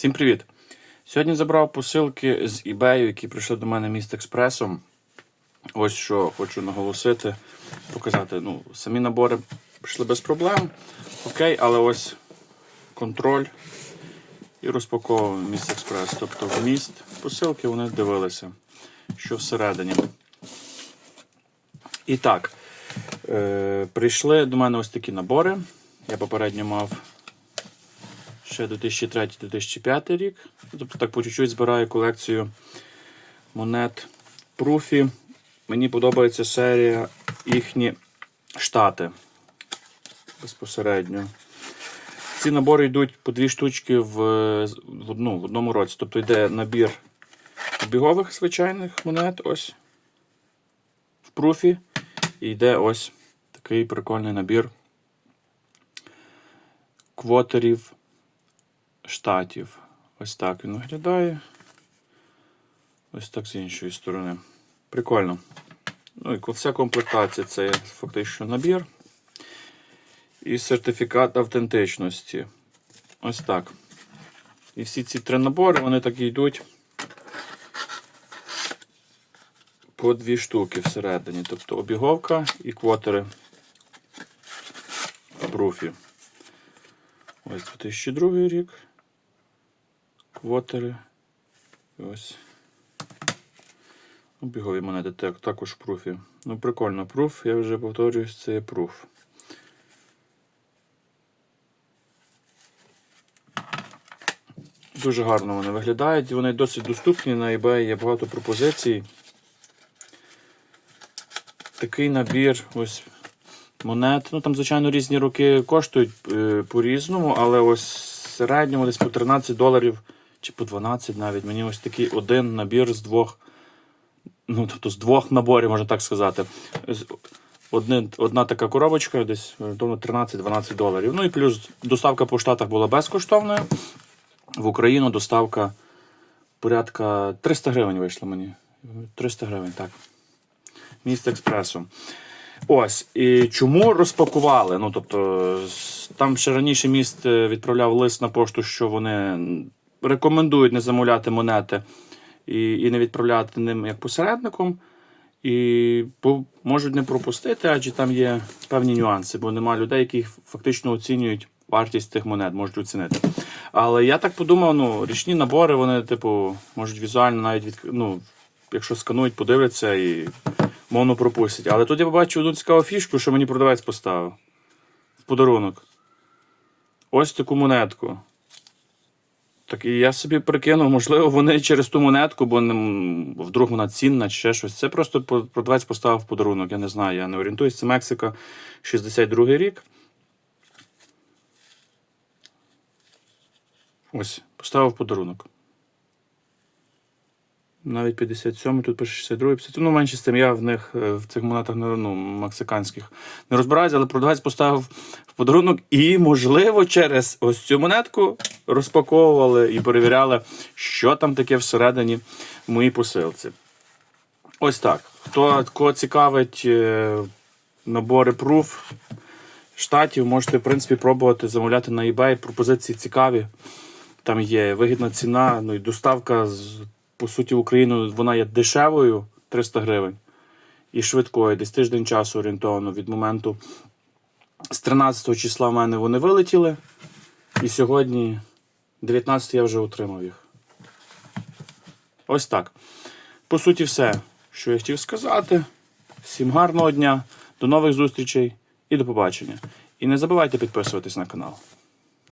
Всім привіт! Сьогодні забрав посилки з eBay, які прийшли до мене міст експресом. Ось що хочу наголосити, показати. Ну, самі набори прийшли без проблем. Окей, але ось контроль і розпаковуємо міст експрес. Тобто вміст посилки вони дивилися, що всередині. І так, е, прийшли до мене ось такі набори. Я попередньо мав ще 2003-2005 рік. Тобто так по чуть-чуть збираю колекцію монет Пруфі. Мені подобається серія їхні штати безпосередньо. Ці набори йдуть по дві штучки в, в, одну, в одному році. Тобто йде набір бігових звичайних монет. ось В пруфі. І йде ось такий прикольний набір квотерів штатів. Ось так він виглядає. Ось так з іншої сторони. Прикольно. Ну і вся комплектація це фактично набір. І сертифікат автентичності. Ось так. І всі ці три набори, вони так і йдуть по дві штуки всередині. Тобто обіговка і квотери пруфі. Ось 2002 рік. Квотери. Ось. Обігові монети так, також пруфі. Ну, прикольно, пруф, я вже повторююсь, це є пруф. Дуже гарно вони виглядають, вони досить доступні на eBay, є багато пропозицій. Такий набір ось монет. Ну там, звичайно, різні роки коштують е, по-різному, але ось в середньому десь по 13 доларів чи по 12 навіть. Мені ось такий один набір з двох. Ну, тобто з двох наборів, можна так сказати. Одне, одна така коробочка, десь орієнтовно 13-12 доларів. Ну і плюс доставка по штатах була безкоштовною. В Україну доставка порядка 300 гривень вийшла мені. 300 гривень, так. Місце експресу. Ось. І чому розпакували? Ну, тобто, там ще раніше міст е, відправляв лист на пошту, що вони рекомендують не замовляти монети і, і не відправляти ним як посередником. І по- можуть не пропустити, адже там є певні нюанси, бо нема людей, які фактично оцінюють вартість тих монет, можуть оцінити. Але я так подумав, ну, річні набори, вони, типу, можуть візуально навіть від, ну, якщо сканують, подивляться і мовно пропустять. Але тут я побачив одну цікаву фішку, що мені продавець поставив в подарунок. Ось таку монетку. Так і я собі прикинув, можливо, вони через ту монетку, бо вдруг вона цінна чи ще щось. Це просто продавець поставив подарунок. Я не знаю, я не орієнтуюсь. Це Мексика, 62 рік. Ось, поставив подарунок. Навіть 57, тут пише 62, 57. Ну, менше з тим, я в них е, в цих монетах ну, мексиканських не розбираюся, але продавець поставив в подарунок і, можливо, через ось цю монетку розпаковували і перевіряли, що там таке всередині в моїй посилці. Ось так. Хто кого цікавить е, набори пруф штатів, можете, в принципі, пробувати замовляти на eBay. Пропозиції цікаві. Там є вигідна ціна, ну і доставка з, по суті в Україну вона є дешевою 300 гривень і швидкою, десь тиждень часу орієнтовно від моменту. З 13 числа в мене вони вилетіли. І сьогодні, 19 я вже отримав їх. Ось так. По суті, все, що я хотів сказати. Всім гарного дня, до нових зустрічей і до побачення. І не забувайте підписуватись на канал.